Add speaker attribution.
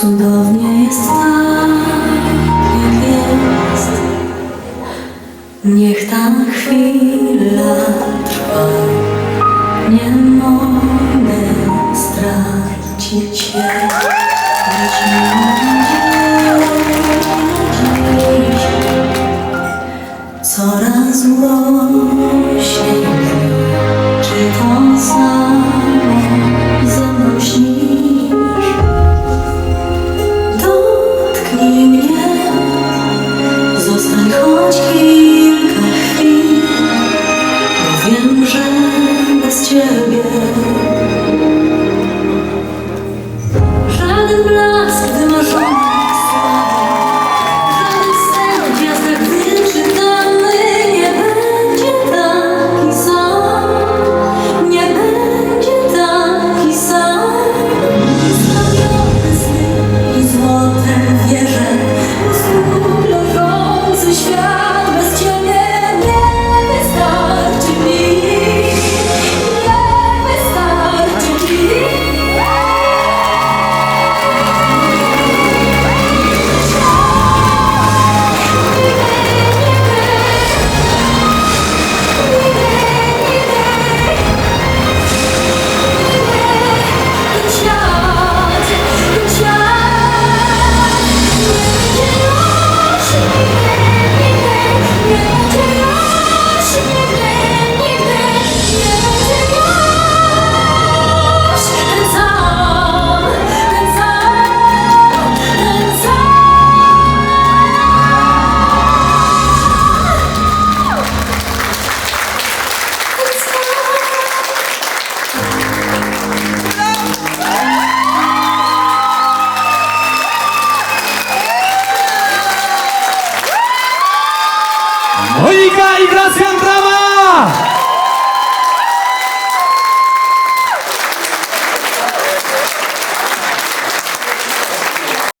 Speaker 1: Cudownie jest tak, jak jest. Niech ta chwila trwa. Nie mogę stracić się. Coraz głośniej, czy to sam? Thank
Speaker 2: you. ওই গাইরা